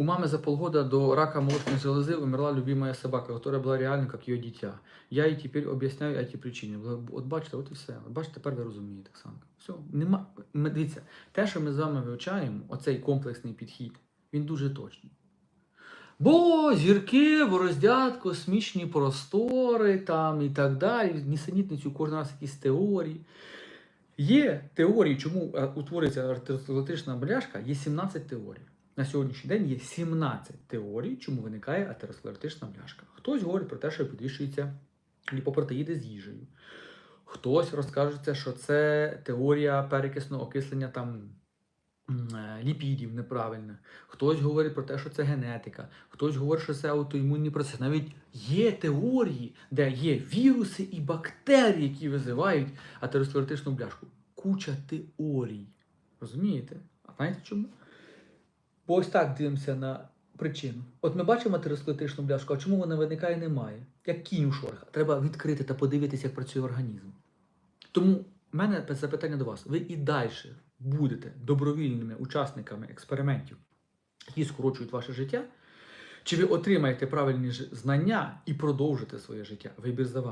У мамы за полгода до рака молочной железы умерла любимая собака, которая была реально как ее дитя. Я їй тепер об'ясняю эти причини. От бачите, от і все. От бачите, тепер ви розумієте, Оксанка. Все, нема. Ми, дивіться, те, що ми з вами вивчаємо, оцей комплексний підхід, він дуже точний. Бо зірки бороздять космічні простори там і так далі, нісенітницю кожен раз якісь теорії. Є теорії, чому е, утворюється атеросклеротична бляшка, є 17 теорій. На сьогоднішній день є 17 теорій, чому виникає атеросклеротична бляшка. Хтось говорить про те, що підвищується ліпопротеїди з їжею. Хтось розкаже, що це теорія перекисного окислення там е, ліпідів неправильно. Хтось говорить про те, що це генетика, хтось говорить, що це аутоімунний процес. Навіть є теорії, де є віруси і бактерії, які визивають атеросклеротичну бляшку. Куча теорій. Розумієте? А знаєте чому? Ось так дивимося на причину. От ми бачимо атеросклеротичну бляшку, а чому вона виникає, немає. Як кінь у шорах. Треба відкрити та подивитися, як працює організм. Тому в мене запитання до вас: ви і далі будете добровільними учасниками експериментів, які скорочують ваше життя? Чи ви отримаєте правильні знання і продовжите своє життя? Вибір за вами.